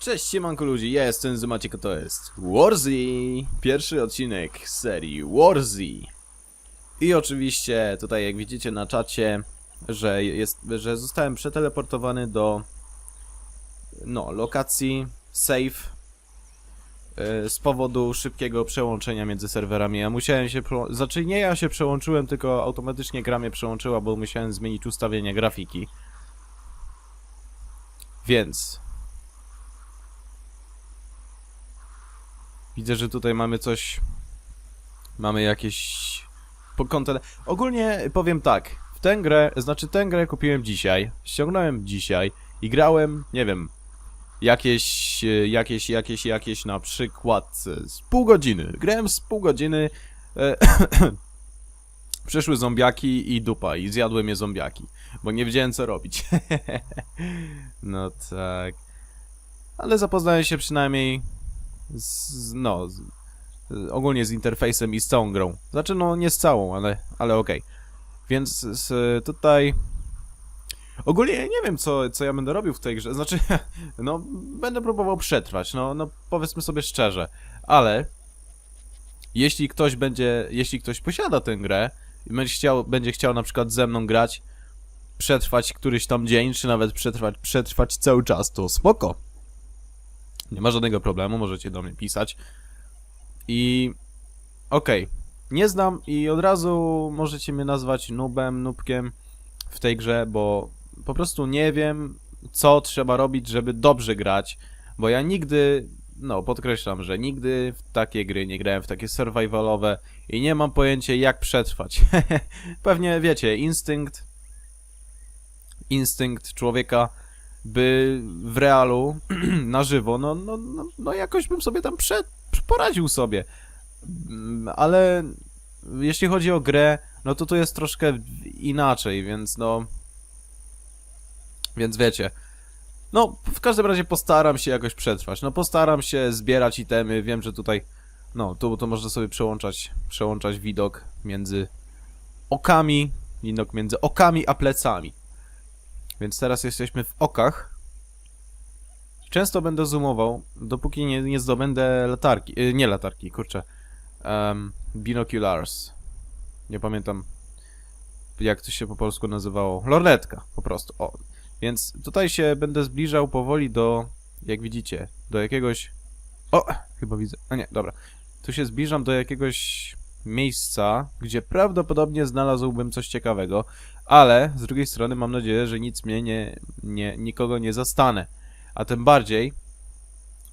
Cześć siemanko ludzi, ja jestem Zumaciek, to jest Warzy, pierwszy odcinek z serii Warzy. I oczywiście tutaj jak widzicie na czacie, że, jest, że zostałem przeteleportowany do no, lokacji safe e, z powodu szybkiego przełączenia między serwerami. Ja musiałem się, znaczy nie ja się przełączyłem, tylko automatycznie gra mnie przełączyła, bo musiałem zmienić ustawienie grafiki. Więc Widzę, że tutaj mamy coś. Mamy jakieś. Po konten... Ogólnie powiem tak. W tę grę, znaczy tę grę kupiłem dzisiaj. Ściągnąłem dzisiaj i grałem, nie wiem, jakieś, jakieś, jakieś, jakieś na przykład z pół godziny. Grałem z pół godziny. E, Przyszły zombiaki i dupa, i zjadłem je zombiaki, bo nie wiedziałem co robić. no tak. Ale zapoznałem się przynajmniej z, no, z, ogólnie z interfejsem i z całą grą. Znaczy, no nie z całą, ale, ale okej. Więc z, tutaj... Ogólnie nie wiem, co, co ja będę robił w tej grze. Znaczy, no, będę próbował przetrwać, no, no powiedzmy sobie szczerze. Ale jeśli ktoś będzie, jeśli ktoś posiada tę grę i będzie chciał, będzie chciał na przykład ze mną grać, przetrwać któryś tam dzień, czy nawet przetrwać, przetrwać cały czas, to spoko. Nie ma żadnego problemu, możecie do mnie pisać. I okej, nie znam i od razu możecie mnie nazwać nubem, nubkiem w tej grze, bo po prostu nie wiem, co trzeba robić, żeby dobrze grać, bo ja nigdy, no podkreślam, że nigdy w takie gry nie grałem, w takie survivalowe i nie mam pojęcia jak przetrwać. Pewnie wiecie, instynkt, instynkt człowieka by w realu na żywo, no, no, no, no jakoś bym sobie tam prze, poradził sobie. Mm, Ale jeśli chodzi o grę, no to tu jest troszkę inaczej, więc no... Więc wiecie. No, w każdym razie postaram się jakoś przetrwać. No, postaram się zbierać itemy. Wiem, że tutaj... No, tu to można sobie przełączać, przełączać widok między okami, widok między okami a plecami. Więc teraz jesteśmy w okach. Często będę zoomował, dopóki nie, nie zdobędę latarki. y, nie latarki, kurczę. Um, binoculars. Nie pamiętam, jak to się po polsku nazywało. Lornetka, po prostu. O. Więc tutaj się będę zbliżał powoli do, jak widzicie, do jakiegoś... O! Chyba widzę. A nie, dobra. Tu się zbliżam do jakiegoś miejsca, gdzie prawdopodobnie znalazłbym coś ciekawego, ale z drugiej strony mam nadzieję, że nic mnie nie, nie nikogo nie zastanę. A tym bardziej,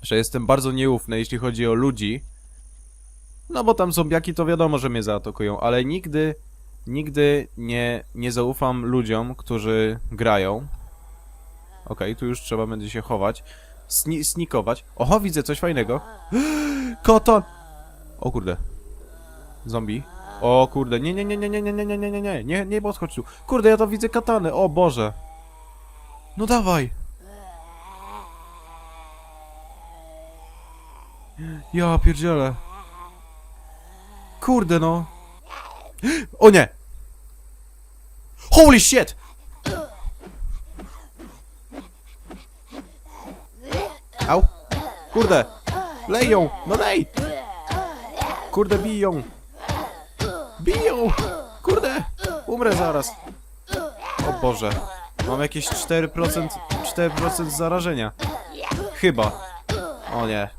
że jestem bardzo nieufny, jeśli chodzi o ludzi. No bo tam zombiaki to wiadomo, że mnie zaatakują, ale nigdy, nigdy nie, nie zaufam ludziom, którzy grają. Okej, tu już trzeba będzie się chować. Sni snikować. Oho, widzę coś fajnego. Koton! O kurde. Zombie. O kurde, nie, nie, nie, nie, nie, nie, nie, nie, nie, nie, nie, nie, nie podchodź. Kurde, ja to widzę katany, o Boże. No dawaj. Ja pierdzielę. Kurde no. O nie! Holy shit! Au! Kurde! Leją! No lej! Kurde, biją! Biją! Kurde! Umrę zaraz! O Boże. Mam jakieś 4%, 4% zarażenia. Chyba. O nie.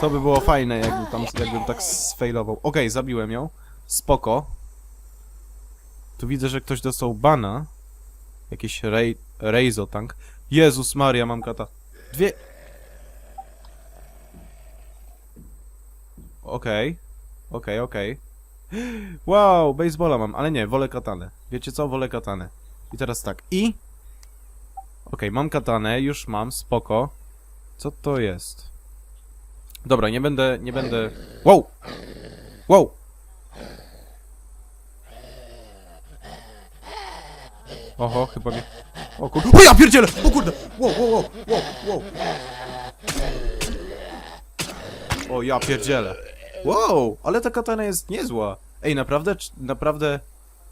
To by było fajne, jakbym tam, jakbym tak sfailował. Okej, zabiłem ją. Spoko. Tu widzę, że ktoś dostał bana. Jakiś rej, Reizo tank. Jezus Maria, mam kata. Dwie... Okej. Okej, okej. Wow, baseballa mam, ale nie, wolę katanę. Wiecie co? Wolę katanę. I teraz tak, i... Okej, mam katanę, już mam, spoko. Co to jest? Dobra, nie będę, nie będę... Wow! Wow! Oho, chyba mnie... O kurde... O ja pierdzielę! O kurde! Wow, wow, wow, wow, wow! O ja pierdzielę! Wow, ale ta katana jest niezła. Ej, naprawdę, czy- naprawdę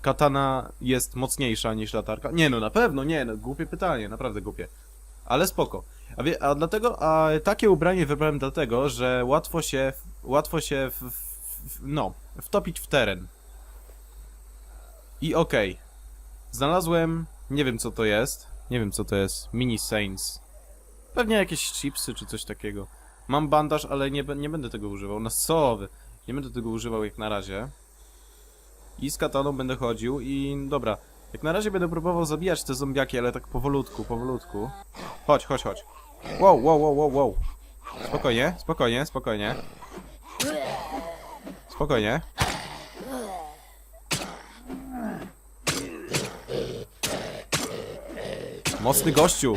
katana jest mocniejsza niż latarka? Nie no, na pewno, nie no, głupie pytanie, naprawdę głupie. Ale spoko. A, wie, a dlatego, a takie ubranie wybrałem dlatego, że łatwo się, łatwo się, w, w, w, no, wtopić w teren. I okej. Znalazłem, nie wiem co to jest, nie wiem co to jest, mini Saints. Pewnie jakieś chipsy czy coś takiego. Mam bandaż, ale nie, nie będę tego używał, na co? Nie będę tego używał jak na razie. I z kataną będę chodził i dobra. Jak na razie będę próbował zabijać te zombiaki, ale tak powolutku, powolutku. Chodź, chodź, chodź. Wow, wow, wow, wow, wow. Spokojnie, spokojnie, spokojnie. Spokojnie. Mocny gościu.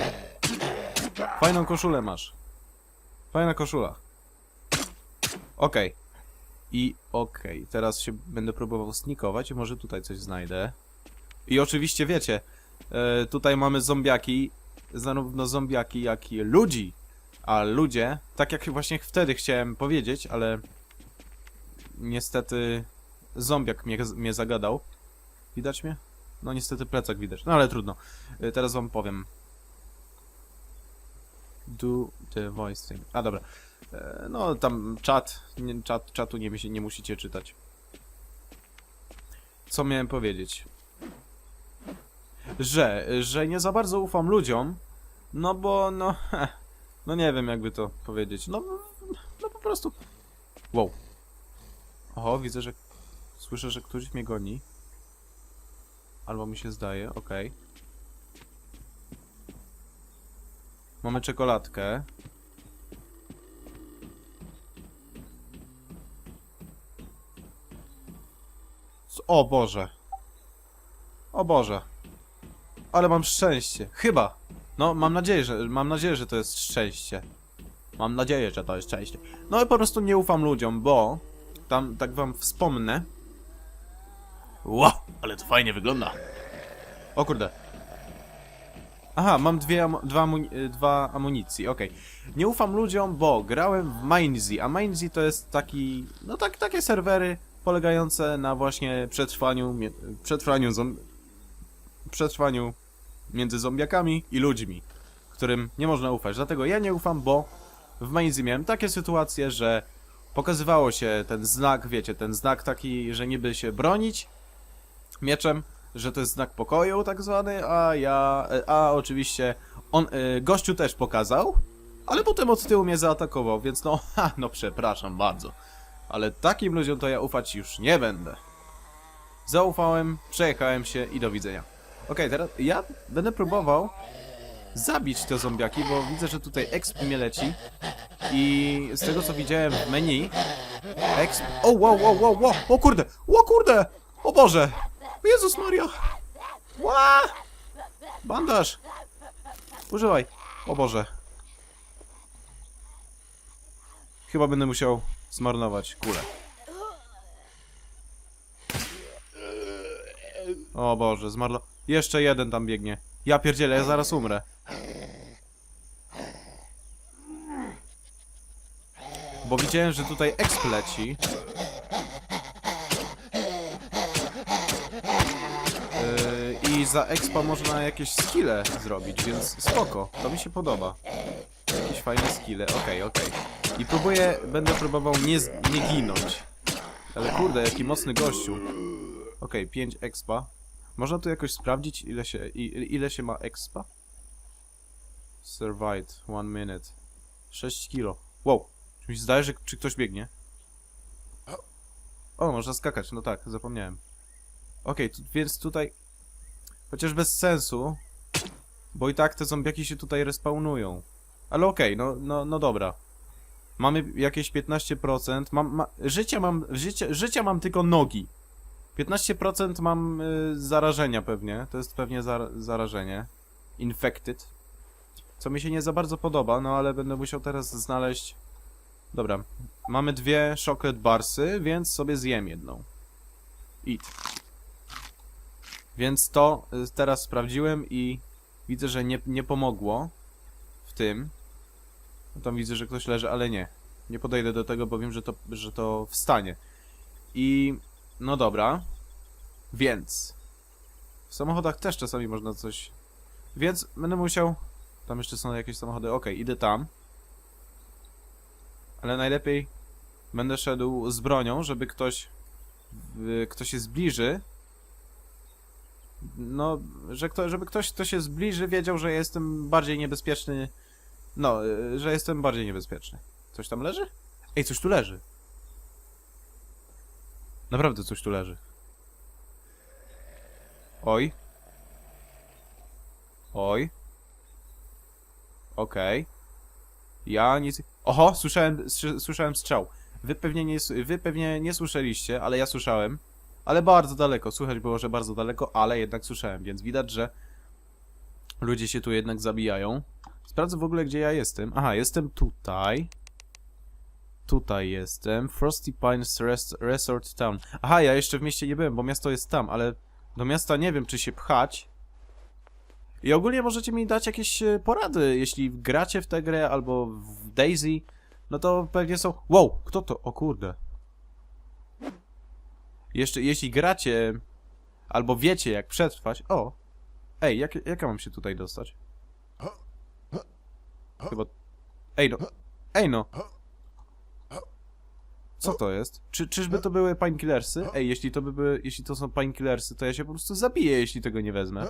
Fajną koszulę masz. Fajna koszula. Okej. I okej, teraz się będę próbował snikować i może tutaj coś znajdę. I oczywiście wiecie, e, tutaj mamy zombiaki, zarówno zombiaki jak i ludzi. A ludzie, tak jak właśnie wtedy chciałem powiedzieć, ale niestety zombiak mnie, mnie zagadał. Widać mnie? No niestety plecak widać, no ale trudno. E, Teraz wam powiem. Do the voice thing. A dobra. E, No tam czat, czat czatu nie, nie musicie czytać. Co miałem powiedzieć? Że, że nie za bardzo ufam ludziom, no bo no, no nie wiem jakby to powiedzieć. No, no po prostu. Wow. Oho, widzę, że słyszę, że ktoś mnie goni. Albo mi się zdaje, okej. Mamy czekoladkę. O Boże. O Boże. Ale mam szczęście. Chyba. No, mam nadzieję, że mam nadzieję, że to jest szczęście. Mam nadzieję, że to jest szczęście. No i po prostu nie ufam ludziom, bo tam tak wam wspomnę. Wow, ale to fajnie wygląda. O kurde. Aha, mam dwie, amo- dwa, y, dwa amunicji, okej. Nie ufam ludziom, bo grałem w Mindsy, a Mindsy to jest taki, no tak, takie serwery polegające na właśnie przetrwaniu, przetrwaniu, przetrwaniu między zombiakami i ludźmi, którym nie można ufać. Dlatego ja nie ufam, bo w Mindsy miałem takie sytuacje, że pokazywało się ten znak, wiecie, ten znak taki, że niby się bronić mieczem, że to jest znak pokoju tak zwany, a ja, a oczywiście on, y, gościu też pokazał, ale potem od tyłu mnie zaatakował, więc no, ha, no przepraszam bardzo. Ale takim ludziom to ja ufać już nie będę. Zaufałem, przejechałem się i do widzenia. Okej, teraz ja będę próbował zabić te zombiaki, bo widzę, że tutaj exp mnie leci. I z tego co widziałem w menu, exp... O, wow, wow, wow, wow, o kurde, o kurde, o Boże, Jezus Maria, Ła! Bandaż, używaj, o Boże. Chyba będę musiał zmarnować kulę. O Boże, zmarlo... Jeszcze jeden tam biegnie. Ja pierdzielę, ja zaraz umrę. Bo widziałem, że tutaj exp leci. Yy, I za expa można jakieś skille zrobić, więc spoko, to mi się podoba. Jakieś fajne skille, okej, okej. I próbuję, będę próbował nie, nie ginąć. Ale kurde, jaki mocny gościu. Okej, 5 expa. Można tu jakoś sprawdzić, ile się, ile się ma expa? Survived, one minute. 6 kilo. Wow, czy mi się zdaje, że czy ktoś biegnie? O, można skakać, no tak, zapomniałem. Okej, tu, więc tutaj... Chociaż bez sensu, bo i tak te zombiaki się tutaj respawnują. Ale okej, no, no, no dobra. Mamy jakieś 15%, mam, ma, życia mam, życie, życia mam tylko nogi. 15% mam y, zarażenia pewnie, to jest pewnie zar zarażenie. Infected. Co mi się nie za bardzo podoba, no ale będę musiał teraz znaleźć... Dobra, mamy dwie chocolate barsy, więc sobie zjem jedną. Eat. Więc to y, teraz sprawdziłem i widzę, że nie, nie pomogło w tym. No Tam widzę, że ktoś leży, ale nie. Nie podejdę do tego, bo wiem, że to, że to wstanie. I no dobra. Więc w samochodach też czasami można coś. Więc będę musiał Tam jeszcze są jakieś samochody. Okej, idę tam. Ale najlepiej będę szedł z bronią, żeby ktoś, w- kto się zbliży, no, że kto, żeby ktoś, kto się zbliży, wiedział, że jestem bardziej niebezpieczny. No, y, że jestem bardziej niebezpieczny. Coś tam leży? Ej, coś tu leży. Naprawdę coś tu leży. Oj. Oj. Okej. Ja nic... Oho, słyszałem, słyszałem strzał. Wy pewnie, nie, wy pewnie nie słyszeliście, ale ja słyszałem. Ale bardzo daleko. Słychać było, że bardzo daleko, ale jednak słyszałem, więc widać, że ludzie się tu jednak zabijają. Sprawdzę w ogóle, gdzie ja jestem. Aha, jestem tutaj. Tutaj jestem. Frosty Pines Res Resort Town. Aha, ja jeszcze w mieście nie byłem, bo miasto jest tam, ale do miasta nie wiem, czy się pchać. I ogólnie możecie mi dać jakieś e, porady, jeśli gracie w tę grę albo w Daisy, no to pewnie są... Wow, kto to? O kurde. Jeszcze, jeśli gracie albo wiecie, jak przetrwać... O! Ej, jak, jak ja mam się tutaj dostać? Chyba... Ej no! Ej no! Co to jest? Czy, czyżby to były painkillersy? Ej, jeśli to by były, jeśli to są painkillersy, to ja się po prostu zabiję, jeśli tego nie wezmę.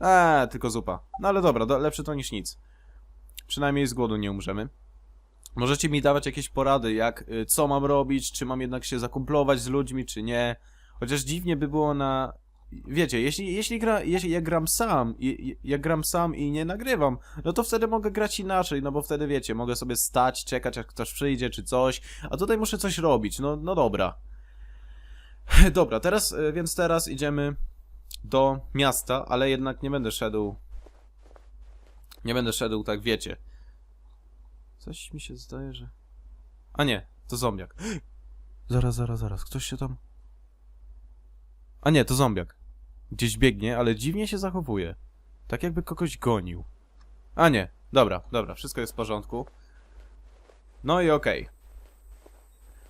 Eee, tylko zupa. No ale dobra, do, lepsze to niż nic. Przynajmniej z głodu nie umrzemy. Możecie mi dawać jakieś porady, jak, y, co mam robić, czy mam jednak się zakumplować z ludźmi, czy nie. Chociaż dziwnie by było na... Wiecie, jeśli, jeśli, gra, jeśli ja gram sam, i, i- ja gram sam i nie nagrywam, no to wtedy mogę grać inaczej, no bo wtedy wiecie, mogę sobie stać, czekać jak ktoś przyjdzie, czy coś, a tutaj muszę coś robić, no, no dobra. Dobra, teraz, y, więc teraz idziemy do miasta, ale jednak nie będę szedł. Nie będę szedł, tak wiecie. Coś mi się zdaje, że. A nie, to zombiak. Zaraz, zaraz, zaraz, ktoś się tam. A nie, to zombiak. Gdzieś biegnie, ale dziwnie się zachowuje. Tak jakby kogoś gonił. A nie, dobra, dobra, wszystko jest w porządku. No i okej.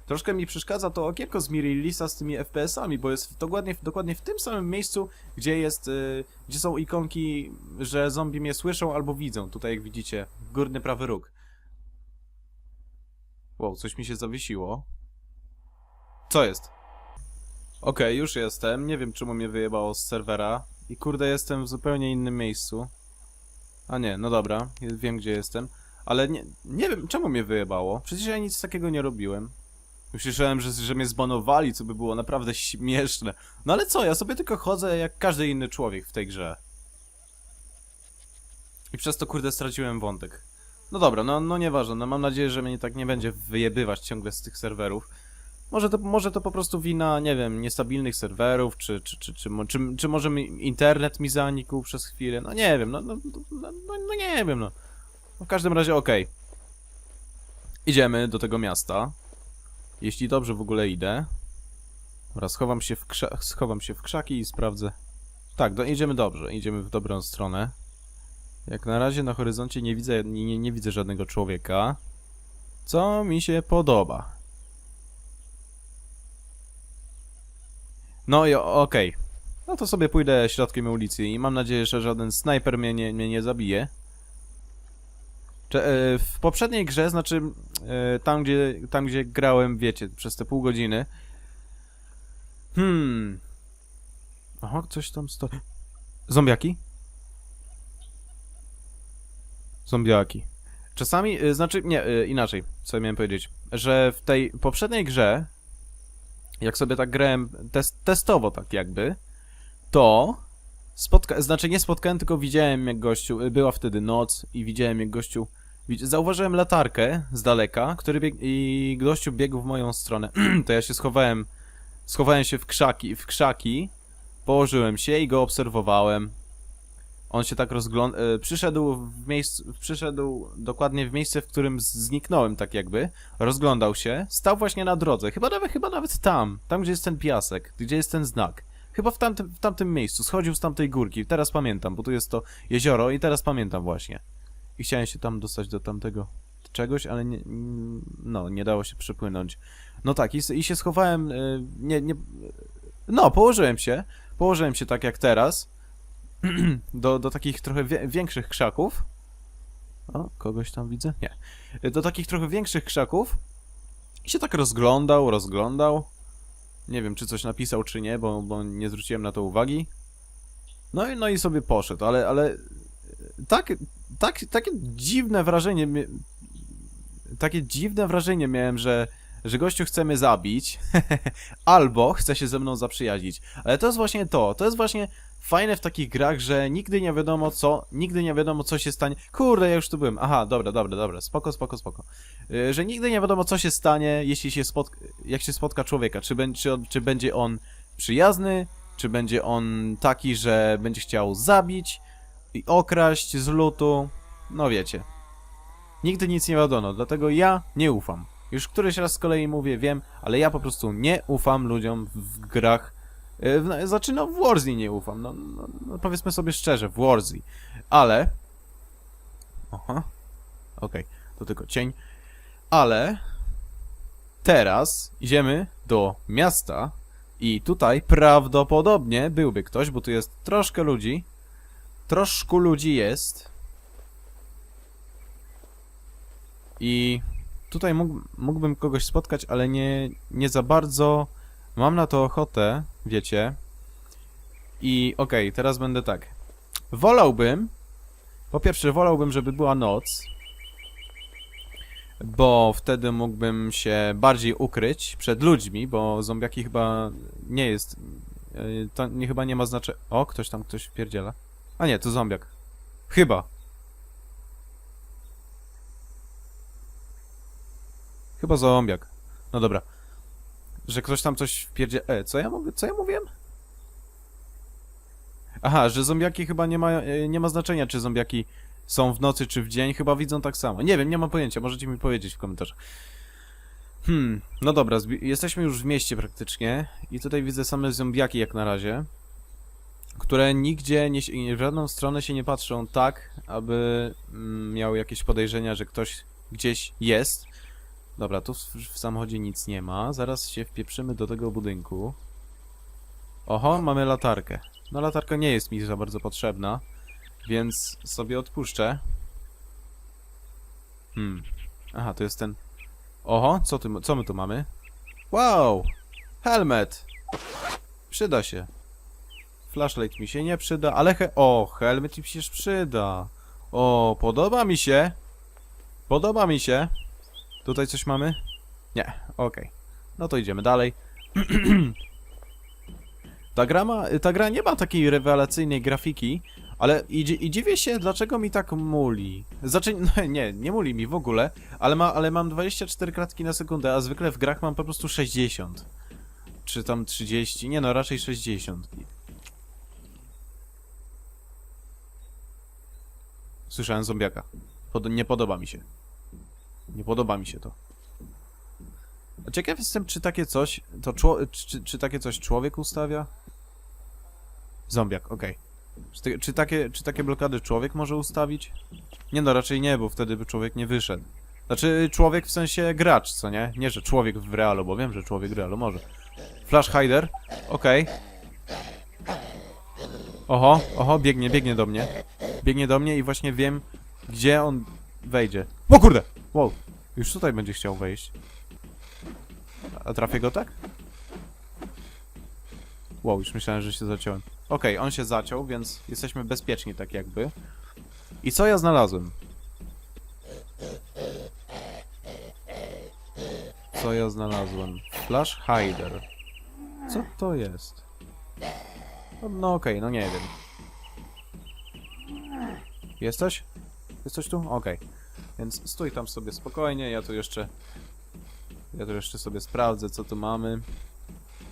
Troszkę mi przeszkadza to okienko z Mirillisa z tymi FPS-ami, bo jest dokładnie, dokładnie w tym samym miejscu, gdzie jest, y, gdzie są ikonki, że zombie mnie słyszą albo widzą. Tutaj jak widzicie, górny prawy róg. Wow, coś mi się zawiesiło. Co jest? Okej, już jestem. Nie wiem, czemu mnie wyjebało z serwera. I kurde, jestem w zupełnie innym miejscu. A nie, no dobra, wiem gdzie jestem. Ale nie, nie wiem, czemu mnie wyjebało. Przecież ja nic takiego nie robiłem. Słyszałem, że, że mnie zbanowali, co by było naprawdę śmieszne. No ale co, ja sobie tylko chodzę jak każdy inny człowiek w tej grze. I przez to, kurde, straciłem wątek. No dobra, no, no nieważne, no mam nadzieję, że mnie tak nie będzie wyjebywać ciągle z tych serwerów. Może to, może to po prostu wina, nie wiem, niestabilnych serwerów, czy, czy, czy, czy, czy, czy może mi internet mi zanikł przez chwilę, no nie wiem, no, no, no, no, no nie wiem, no. no w każdym razie okej. Idziemy do tego miasta. Jeśli dobrze w ogóle idę. Krza schowam się w krzaki i sprawdzę. Tak, do, idziemy dobrze, idziemy w dobrą stronę. Jak na razie na horyzoncie nie widzę, nie, nie, widzę żadnego człowieka. Co mi się podoba. No i okej. No to sobie pójdę środkiem ulicy i mam nadzieję, że żaden snajper mnie nie, mnie nie zabije. E, w poprzedniej grze, znaczy e, tam gdzie, tam gdzie grałem, wiecie, przez te pół godziny. Hmm. Aha, coś tam stoi. Zombiaki? Zombiaki. Czasami, y, znaczy, nie, y, inaczej, co miałem powiedzieć, że w tej poprzedniej grze, jak sobie tak grałem test, testowo tak jakby, to spotka, znaczy nie spotkałem, tylko widziałem jak gościu, y, była wtedy noc i widziałem jak gościu, zauważyłem latarkę z daleka, który bieg, i gościu biegł w moją stronę, to ja się schowałem, schowałem się w krzaki, w krzaki, położyłem się i go obserwowałem, on się tak rozglądał. Przyszedł w miejscu. Przyszedł dokładnie w miejsce, w którym zniknąłem, tak jakby. Rozglądał się. Stał właśnie na drodze. Chyba nawet, chyba nawet tam. Tam, gdzie jest ten piasek. Gdzie jest ten znak. Chyba w tamtym, w tamtym miejscu. Schodził z tamtej górki. Teraz pamiętam, bo tu jest to jezioro i teraz pamiętam właśnie. I chciałem się tam dostać do tamtego czegoś, ale nie, no, nie dało się przepłynąć. No tak, i, i się schowałem. y, Nie, nie. No, położyłem się. Położyłem się tak jak teraz. do, do takich trochę większych krzaków. O, kogoś tam widzę? Nie. Do takich trochę większych krzaków. I się tak rozglądał, rozglądał. Nie wiem, czy coś napisał, czy nie, bo, bo nie zwróciłem na to uwagi. No i, no i sobie poszedł, ale, ale tak, tak, takie dziwne wrażenie, takie dziwne wrażenie miałem, że, że gościu chce mnie zabić, albo chce się ze mną zaprzyjaźnić. Ale to jest właśnie to, to jest właśnie fajne w takich grach, że nigdy nie wiadomo co, nigdy nie wiadomo co się stanie. Kurde, ja już tu byłem. Aha, dobra, dobra, dobra, spoko, spoko, spoko. Yy, że nigdy nie wiadomo co się stanie, jeśli się spotka, jak się spotka człowieka. Czy, bę- czy, czy będzie on przyjazny, czy będzie on taki, że będzie chciał zabić i okraść z lutu. No wiecie. Nigdy nic nie wiadomo, dlatego ja nie ufam. Już któryś raz z kolei mówię, wiem, ale ja po prostu nie ufam ludziom w grach. W- no, Znaczy, no Warzy nie ufam, no, no, no powiedzmy sobie szczerze, Warzy. Ale... Aha. Okej, to tylko cień. Ale... Teraz idziemy do miasta i tutaj prawdopodobnie byłby ktoś, bo tu jest troszkę ludzi. Troszkę ludzi jest. I tutaj mógł, mógłbym kogoś spotkać, ale nie, nie za bardzo mam na to ochotę, wiecie. I okej, teraz będę tak. Wolałbym, po pierwsze wolałbym, żeby była noc, bo wtedy mógłbym się bardziej ukryć przed ludźmi, bo zombiaki chyba nie jest, yy, to nie, chyba nie ma znaczenia. O, ktoś tam, ktoś wpierdziela. A nie, to zombiak. Chyba. Chyba zombiak. No dobra. Że ktoś tam coś wpierdzie... E, co ja mówię? Co ja mówiłem? Aha, że zombiaki chyba nie ma, e, nie ma znaczenia, czy zombiaki są w nocy, czy w dzień. Chyba widzą tak samo. Nie wiem, nie mam pojęcia. Możecie mi powiedzieć w komentarzach. Hmm, no dobra, jesteśmy już w mieście praktycznie i tutaj widzę same zombiaki jak na razie, które nigdzie, nie, w żadną stronę się nie patrzą tak, aby mm, miały jakieś podejrzenia, że ktoś gdzieś jest. Dobra, tu w, w samochodzie nic nie ma. Zaraz się wpieprzymy do tego budynku. Oho, mamy latarkę. No latarka nie jest mi za bardzo potrzebna, więc sobie odpuszczę. Hmm. Aha, to jest ten... Oho, co, ty, co my tu mamy? Wow! Helmet! Przyda się. Flashlight mi się nie przyda, ale he... O, helmet mi się przyda. O, podoba mi się. Podoba mi się. Tutaj coś mamy? Nie, okej. No to idziemy dalej. ta, gra ma, ta gra nie ma takiej rewelacyjnej grafiki, ale i, i dziwię się, dlaczego mi tak muli. Znaczy, no, nie, nie muli mi w ogóle, ale, ma, ale mam 24 klatki na sekundę, a zwykle w grach mam po prostu 60. Czy tam 30? Nie no, raczej 60. Słyszałem zombiaka. Pod, nie podoba mi się. Nie podoba mi się to. Ciekaw jestem, czy takie coś, to czy, czy takie coś człowiek ustawia? Zombiak, okej. Czy, te- czy, takie, czy takie blokady człowiek może ustawić? Nie no, raczej nie, bo wtedy by człowiek nie wyszedł. Znaczy, człowiek w sensie gracz, co nie? Nie, że człowiek w realu, bo wiem, że człowiek w realu może. Flash hider, okej. Oho, oho, biegnie, biegnie do mnie. Biegnie do mnie i właśnie wiem, gdzie on wejdzie. O kurde! Wow, już tutaj będzie chciał wejść. A trafię go tak? Wow, już myślałem, że się zaciąłem. Okej, on się zaciął, więc jesteśmy bezpieczni tak jakby. I co ja znalazłem? Co ja znalazłem? Flash Hider. Co to jest? No, no okej, no nie wiem. Jesteś? Jesteś tu? Okej. Więc stój tam sobie spokojnie, ja tu jeszcze... Ja tu jeszcze sobie sprawdzę, co tu mamy.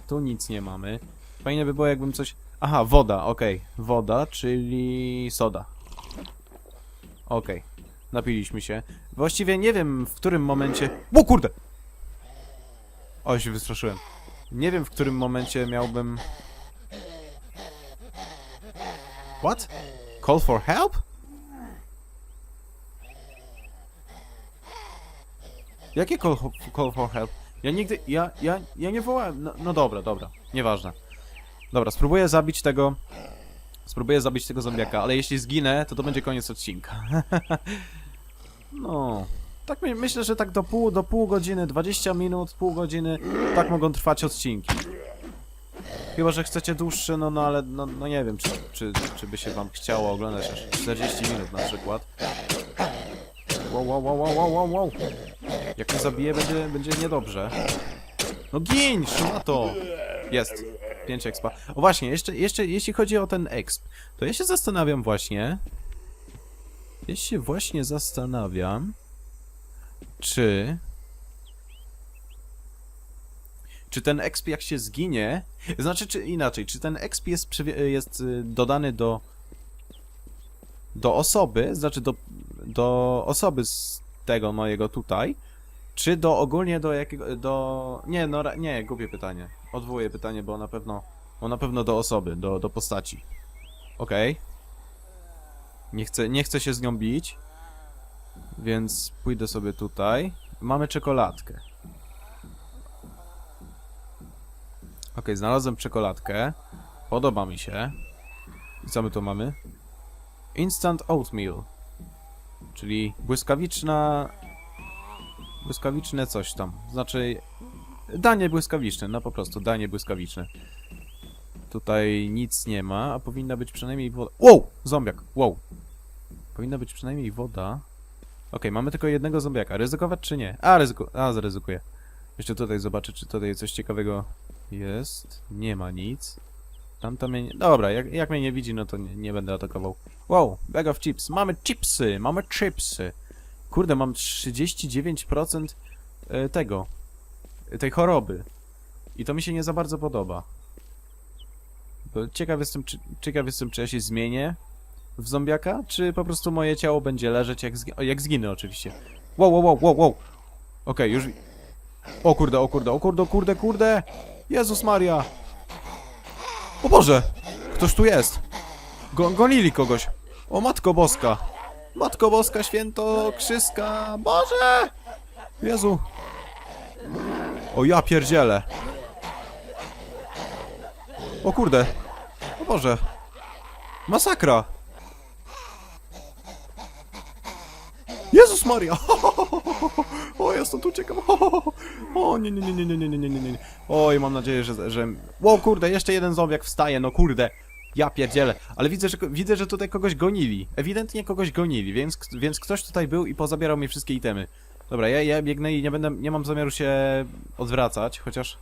Tu nic nie mamy. Fajnie by było, jakbym coś... Aha, woda, okej. Woda, czyli soda. Okej. Napiliśmy się. Właściwie nie wiem, w którym momencie... O kurde! O, się wystraszyłem. Nie wiem, w którym momencie miałbym... What? Call for help? Jakie call, call for help? Ja nigdy, ja, ja, ja nie wołałem, no, no dobra, dobra, nieważne. Dobra, spróbuję zabić tego, Spróbuję zabić tego zombiaka, ale jeśli zginę, to to będzie koniec odcinka. no... Tak my, myślę, że tak do pół, do pół godziny, 20 minut, pół godziny, tak mogą trwać odcinki. Chyba, że chcecie dłuższe, no, no ale no, no nie wiem, czy, czy, czy by się wam chciało oglądać aż 40 minut na przykład. Wow, wow, wow, wow, wow, wow. Jak mnie zabije, będzie, będzie niedobrze. No gin, to. Jest. 5 expa. O właśnie, jeszcze, jeszcze jeśli chodzi o ten exp, to ja się zastanawiam właśnie... Ja się właśnie zastanawiam, czy... Czy ten exp jak się zginie, znaczy czy inaczej, czy ten exp jest, jest y, dodany do do osoby, znaczy do, do osoby z tego mojego tutaj, czy do ogólnie do jakiego, do, nie, no, nie, głupie pytanie, odwołuję pytanie, bo na pewno, bo na pewno do osoby, do, do postaci. Okej. Nie chcę, nie chcę się z nią bić, więc pójdę sobie tutaj. Mamy czekoladkę. Okej, znalazłem czekoladkę. Podoba mi się. I co my tu mamy? Instant oatmeal. Czyli błyskawiczna... Błyskawiczne coś tam. Znaczy... Danie błyskawiczne, no po prostu, danie błyskawiczne. Tutaj nic nie ma, a powinna być przynajmniej woda... Wow! Zombiak, wow! Powinna być przynajmniej woda. Okej, mamy tylko jednego zombiaka. Ryzykować czy nie? A, ryzyku... A, zaryzykuję. Jeszcze tutaj zobaczę, czy tutaj coś ciekawego jest. Nie ma nic. Tamto mnie nie... Dobra, jak, jak mnie nie widzi, no to nie, nie będę atakował. Wow, bag of chips. Mamy chipsy, mamy chipsy. Kurde, mam 39% e, tego. e, Tej choroby. I to mi się nie za bardzo podoba. Ciekaw jestem, czy, ciekaw jestem, czy ja się zmienię w zombiaka, czy po prostu moje ciało będzie leżeć jak, zgi jak zginę oczywiście. Wow, wow, wow, wow, wow. Okej, już... O kurde, o kurde, o kurde, o kurde, kurde! Jezus Maria! O Boże! Ktoś tu jest! Go gonili kogoś! O Matko Boska! Matko Boska, święto, krzyska! Boże! Jezu! O ja pierdzielę! O kurde! O Boże! Masakra! Jezus Maria! O, ja stąd uciekam! O, nie, nie, nie, nie, nie, nie, nie, nie, nie. Oj, mam nadzieję, że, że... Wow, kurde, jeszcze jeden zombiak wstaje, no kurde! Ja pierdzielę, ale widzę, że, widzę, że tutaj kogoś gonili. Ewidentnie kogoś gonili, więc, więc ktoś tutaj był i pozabierał mi wszystkie itemy. Dobra, ja, ja biegnę i nie będę, nie mam zamiaru się odwracać, chociaż...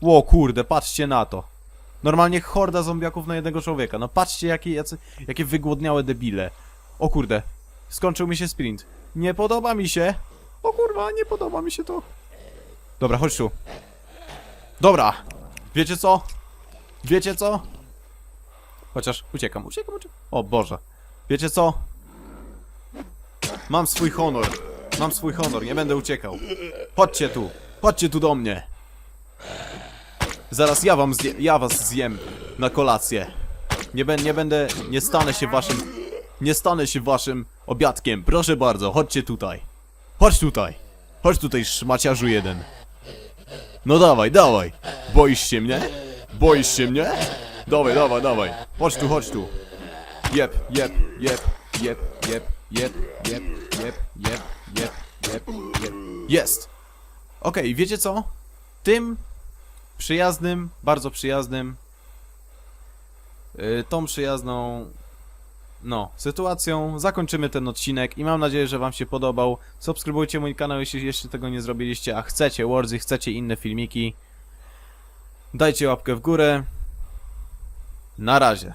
Ło, kurde, patrzcie na to. Normalnie horda zombiaków na jednego człowieka. No patrzcie, jakie, jacy, jakie wygłodniałe debile. O kurde, skończył mi się sprint. Nie podoba mi się. O kurwa, nie podoba mi się to. Dobra, chodź tu. Dobra, wiecie co? Wiecie co? Chociaż uciekam, uciekam, uciekam. O Boże. Wiecie co? Mam swój honor. Mam swój honor, nie będę uciekał. Chodźcie tu. Chodźcie tu do mnie. Zaraz ja wam zje, ja was zjem na kolację. Nie, nie będę, nie stanę się waszym, nie stanę się waszym obiadkiem. Proszę bardzo, chodźcie tutaj. Chodź tutaj. Chodź tutaj, szmaciarzu jeden. No dawaj, dawaj. Boisz się mnie? Boisz się mnie? Dawaj, dawaj, dawaj. Chodź tu, chodź tu. Jep, jep, jep, jep, jep, jep, jep, jep, jep, jep, jep, jep. Jest! Okej, wiecie co? Tym przyjaznym, bardzo przyjaznym, yy, tą przyjazną, no, sytuacją zakończymy ten odcinek i mam nadzieję, że wam się podobał. Subskrybujcie mój kanał, jeśli jeszcze tego nie zrobiliście, a chcecie Warzy, chcecie inne filmiki. Dajcie łapkę w górę. Na razie.